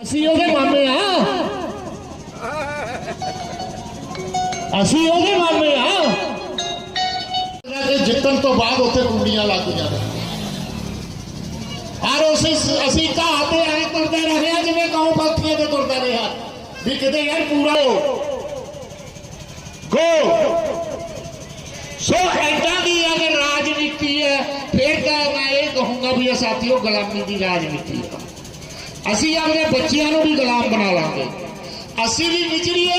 ਅਸੀਂ ਉਹਦੇ ਮਾਮੇ ਆ। ਅਸੀਂ ਉਹਦੇ ਮਾਮੇ ਆ। ਕਿ ਜਿੱਤਣ ਤੋਂ ਬਾਅਦ ਉੱਥੇ ਕੁੰਡੀਆਂ ਲੱਗ ਜਾਂਦੀਆਂ ਔਰ ਅਸੀਂ ਅਸੀਂ ਘਾਹ ਤੇ ਐ ਤੁਰਦੇ ਰਹੇ ਜਿਵੇਂ ਗਾਉਂ ਬਲਤੀਆਂ ਤੇ ਤੁਰਦਾ ਰਿਹਾ ਵੀ ਕਿਤੇ ਯਾਰ ਪੂਰਾ ਹੋ। ਗੋ ਸੋ ਐਡਾ ਦੀ ਅਗਰ ਰਾਜਨੀਤੀ ਹੈ ਫਿਰ ਤਾਂ ਮੈਂ ਇਹ ਕਹੂੰਗਾ ਵੀ ਇਹ ਸਾਥੀਓ ਗੁਲਾਮੀ ਦੀ ਰਾਜਨੀਤੀ ਹੈ। ਅਸੀਂ ਆਪਣੇ ਬੱਚਿਆਂ ਨੂੰ ਵੀ ਗੁਲਾਮ ਬਣਾ ਲਾਂਗੇ। ਅਸੀਂ ਵੀ ਵਿਚਰੀਏ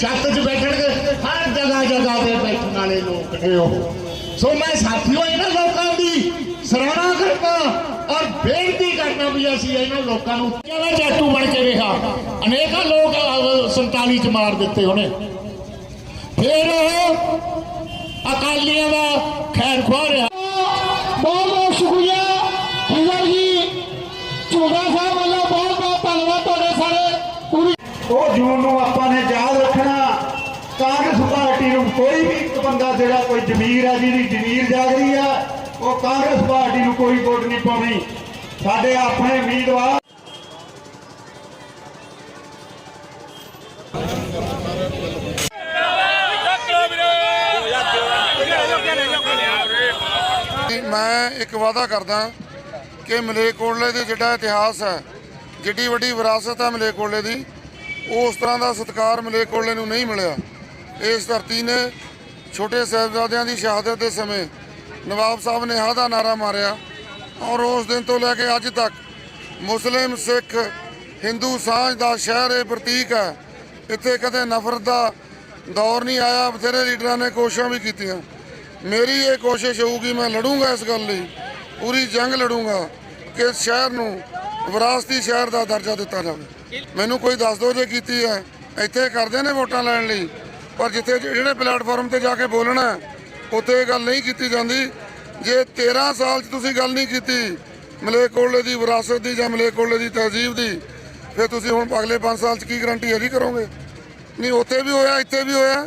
ਛੱਤ 'ਚ ਬੈਠਣਗੇ ਹਰ ਜਗ੍ਹਾ ਜਗ੍ਹਾ ਤੇ ਬੈਠਣ ਵਾਲੇ ਲੋਕ ਨੇ ਉਹ। ਸੋ ਮੈਂ ਸਾਥੀਓ ਇਹਨਾਂ ਲੋਕਾਂ ਦੀ ਸਰਾਹਨਾ ਕਰਦਾ ਔਰ ਬੇਨਤੀ ਕਰਦਾ ਵੀ ਅਸੀਂ ਇਹਨਾਂ ਲੋਕਾਂ ਨੂੰ ਕਿਵੇਂ ਜੱਟੂ ਬਣ ਕੇ ਰਿਹਾ? ਅਨੇਕਾਂ ਲੋਕ ਅਹ, 47 ਚ ਮਾਰ ਦਿੱਤੇ ਉਹਨੇ ਫਿਰ ਉਹ ਅਕਾਲੀਆਂ ਦਾ ਖੈਰ ਖਵਾ ਰਿਹਾ। ਬਹੁਤ ਵੱਲੋਂ ਬਹੁਤ ਬਹੁਤ ਧੰਨਵਾਦ ਤੁਹਾਡੇ ਸਾਰੇ। ਪੂਰੀ ਉਹ ਜੂਨ ਨੂੰ ਆਪਾਂ ਨੇ ਯਾਦ ਰੱਖਣਾ ਕਾਂਗਰਸ ਪਾਰਟੀ ਨੂੰ ਕੋਈ ਵੀ ਇੱਕ ਬੰਦਾ ਜਿਹੜਾ ਕੋਈ ਜ਼ਮੀਰ ਹੈ ਜਿਹਦੀ ਜ਼ਮੀਰ ਜਾਗ ਰਹੀ ਹੈ ਉਹ ਕਾਂਗਰਸ ਪਾਰਟੀ ਨੂੰ ਕੋਈ ਵੋਟ ਨਹੀਂ ਪਾਉਣੀ। ਸਾਡੇ ਆਪਣੇ ਉਮੀਦਵਾਰ ਮੈਂ ਇੱਕ ਵਾਅਦਾ ਕਰਦਾ ਕਿ ਮਲੇਕੋਟਲੇ ਦੇ ਜਿਹੜਾ ਇਤਿਹਾਸ ਹੈ, ਜਿੱਡੀ ਵੱਡੀ ਵਿਰਾਸਤ ਹੈ ਮਲੇਕੋਟਲੇ ਦੀ, ਉਸ ਤਰ੍ਹਾਂ ਦਾ ਸਤਿਕਾਰ ਮਲੇਕੋਟਲੇ ਨੂੰ ਨਹੀਂ ਮਿਲਿਆ। ਇਸ ਧਰਤੀ ਨੇ ਛੋਟੇ ਸਾਹਿਬਜ਼ਾਦਿਆਂ ਦੀ ਸ਼ਹਾਦਤ ਦੇ ਸਮੇਂ ਨਵਾਬ ਸਾਹਿਬ ਨੇ ਹਾਂ ਦਾ ਨਾਰਾ ਮਾਰਿਆ ਔਰ ਉਸ ਦਿਨ ਤੋਂ ਲੈ ਕੇ ਅੱਜ ਤੱਕ ਮੁਸਲਿਮ ਸਿੱਖ ਹਿੰਦੂ ਸਾਂਝ ਦਾ ਸ਼ਹਿਰ ਇਹ ਪ੍ਰਤੀਕ ਹੈ। ਇੱਥੇ ਕਦੇ ਨਫ਼ਰਤ ਦਾ ਦੌਰ ਨਹੀਂ ਆਇਆ, ਬਥੇਰੇ ਲੀਡਰਾਂ ਨੇ ਕੋਸ਼ਿਸ਼ਾਂ ਵੀ ਕੀਤੀਆਂ। ਮੇਰੀ ਇਹ ਕੋਸ਼ਿਸ਼ ਹੋਊਗੀ, ਮੈਂ ਲੜੂੰਗਾ ਇਸ ਗੱਲ ਲਈ। ਪੂਰੀ ਜੰਗ ਲੜੂੰਗਾ ਕਿ ਸ਼ਹਿਰ ਨੂੰ ਵਿਰਾਸਤੀ ਸ਼ਹਿਰ ਦਾ ਦਰਜਾ ਦਿੱਤਾ ਜਾਵੇ। ਮੈਨੂੰ ਕੋਈ ਦੱਸ ਦਿਓ ਜੇ ਕੀਤੀ ਹੈ। ਇੱਥੇ ਕਰਦੇ ਨੇ ਵੋਟਾਂ ਲੈਣ ਲਈ। ਪਰ ਜਿੱਥੇ ਜਿਹੜੇ ਪਲੇਟਫਾਰਮ ਤੇ ਜਾ ਕੇ ਬੋਲਣਾ ਉੱਥੇ ਇਹ ਗੱਲ ਨਹੀਂ ਕੀਤੀ ਜਾਂਦੀ। ਜੇ 13 ਸਾਲ 'ਚ ਤੁਸੀਂ ਗੱਲ ਨਹੀਂ ਕੀਤੀ ਮਲੇਕੋਟਲੇ ਦੀ ਵਿਰਾਸਤ ਦੀ ਜਾਂ ਮਲੇਕੋਟਲੇ ਦੀ ਤਹਿਜ਼ੀਬ ਦੀ, ਫਿਰ ਤੁਸੀਂ ਹੁਣ ਅਗਲੇ 5 ਸਾਲ 'ਚ ਕੀ ਗਰੰਟੀ ਹੈ ਜੀ ਕਰੋਗੇ? ਨਹੀਂ, ਉੱਥੇ ਵੀ ਹੋਇਆ, ਇੱਥੇ ਵੀ ਹੋਇਆ।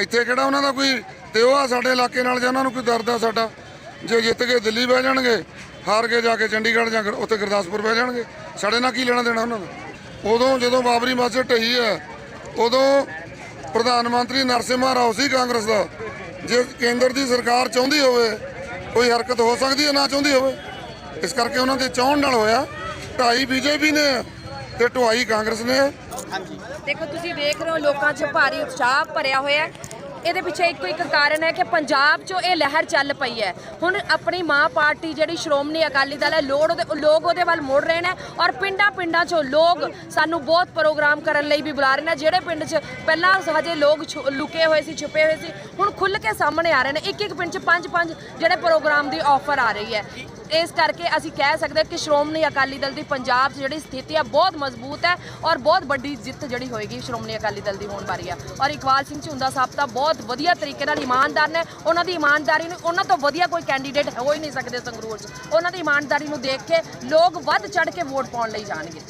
ਇੱਥੇ ਕਿਹੜਾ ਉਹਨਾਂ ਦਾ ਕੋਈ ਤੇ ਉਹ ਆ ਸਾਡੇ ਇਲਾਕੇ ਨਾਲ ਜਾਂ ਉਹਨਾਂ ਨੂੰ ਕੋਈ ਦਰਦ ਆ ਸਾਡਾ? ਜੇ ਜਿੱਤ ਕੇ ਦਿੱਲੀ ਬਹਿ ਜਾਣਗੇ, ਹਾਰ ਕੇ ਜਾ ਕੇ ਚੰਡੀਗੜ੍ਹ ਜਾਂ ਉੱਥੇ ਗੁਰਦਾਸਪੁਰ ਬਹਿ ਜਾਣਗੇ। ਸਾਡੇ ਨਾਲ ਕੀ ਲੈਣਾ ਦੇਣਾ ਉਹਨਾਂ ਨੂੰ? ਉਦੋਂ ਜਦੋਂ ਬਾਬਰੀ ਮਸਜਿਦ ਢਹੀ ਹੈ, ਉਦੋਂ ਪ੍ਰਧਾਨ ਮੰਤਰੀ ਨਰਸਿਮਹਾ ਰਾਓ ਸੀ ਕਾਂਗਰਸ ਦਾ। ਜੇ ਕੇਂਦਰ ਦੀ ਸਰਕਾਰ ਚਾਹੁੰਦੀ ਹੋਵੇ, ਕੋਈ ਹਰਕਤ ਹੋ ਸਕਦੀ ਹੈ, ਨਾ ਚਾਹੁੰਦੀ ਹੋਵੇ। ਇਸ ਕਰਕੇ ਉਹਨਾਂ ਦੇ ਚਾਹਣ ਨਾਲ ਹੋਇਆ। ਢਾਈ ਬੀਜੇਪੀ ਨੇ ਹੈ ਤੇ ਢਵਾਈ ਕਾਂਗਰਸ ਨੇ। ਹੈ ਦੇਖੋ, ਤੁਸੀਂ ਦੇਖ ਰਹੇ ਹੋ, ਲੋਕਾਂ 'ਚ ਭਾਰੀ ਉਤਸ਼ਾਹ ਭਰਿਆ ਹੋਇਆ ਇਹਦੇ ਪਿੱਛੇ ਇੱਕੋ ਇੱਕ ਕਾਰਨ ਹੈ ਕਿ ਪੰਜਾਬ 'ਚੋਂ ਇਹ ਲਹਿਰ ਚੱਲ ਪਈ ਹੈ। ਹੁਣ ਆਪਣੀ ਮਾਂ ਪਾਰਟੀ ਜਿਹੜੀ ਸ਼੍ਰੋਮਣੀ ਅਕਾਲੀ ਦਲ ਹੈ, ਲੋੜ ਉਹਦੇ ਲੋਕ ਉਹਦੇ ਵੱਲ ਮੁੜ ਰਹੇ ਨੇ ਔਰ ਪਿੰਡਾਂ ਪਿੰਡਾਂ 'ਚੋਂ ਲੋਕ ਸਾਨੂੰ ਬਹੁਤ ਪ੍ਰੋਗਰਾਮ ਕਰਨ ਲਈ ਵੀ ਬੁਲਾ ਰਹੇ ਨੇ। ਜਿਹੜੇ ਪਿੰਡ 'ਚ ਪਹਿਲਾਂ ਹਜੇ ਲੋਕ ਛੁ- ਲੁਕੇ ਹੋਏ ਸੀ, ਛੁਪੇ ਹੋਏ ਸੀ, ਹੁਣ ਖੁੱਲ ਕੇ ਸਾਹਮਣੇ ਆ ਰਹੇ ਨੇ। ਇੱਕ ਇੱਕ ਪਿੰਡ 'ਚ ਪੰਜ ਪੰਜ ਜਿਹੜੇ ਪ੍ਰੋਗਰਾਮ ਦੀ ਆਫਰ ਆ ਰਹੀ ਹੈ। ਇਸ ਕਰਕੇ ਅਸੀਂ ਕਹਿ ਸਕਦੇ ਕਿ ਸ਼੍ਰੋਮਣੀ ਅਕਾਲੀ ਦਲ ਦੀ ਪੰਜਾਬ 'ਚ ਜਿਹੜੀ ਸਥਿਤੀ ਆ ਬਹੁਤ ਮਜ਼ਬੂਤ ਹੈ ਔਰ ਬਹੁਤ ਵੱਡੀ ਜਿੱਤ ਜਿਹੜੀ ਹੋਏਗੀ ਸ਼੍ਰੋਮਣੀ ਅਕਾਲੀ ਦਲ ਦੀ ਹੋਣ ਵਾਲੀ ਆ। ਔਰ ਇਕਬਾਲ ਸਿੰਘ ਝੁੰਦਾ ਸਾਹਿਬ ਤਾਂ ਬਹੁਤ ਵਧੀਆ ਤਰੀਕੇ ਨਾਲ ਇਮਾਨਦਾਰ ਨੇ। ਉਹਨਾਂ ਦੀ ਇਮਾਨਦਾਰੀ ਨੂੰ ਉਹਨਾਂ ਤੋਂ ਵਧੀਆ ਕੋਈ ਕੈਂਡੀਡੇਟ ਹੋ ਹੀ ਨਹੀਂ ਸਕਦੇ ਸੰਗਰੂਰ 'ਚ। ਉਹਨਾਂ ਦੀ ਇਮਾਨਦਾਰੀ ਨੂੰ ਦੇਖ ਕੇ ਲੋਕ ਵੱਧ ਚੜ ਕੇ ਵੋਟ ਪਾਉਣ ਲਈ ਜਾਣਗੇ।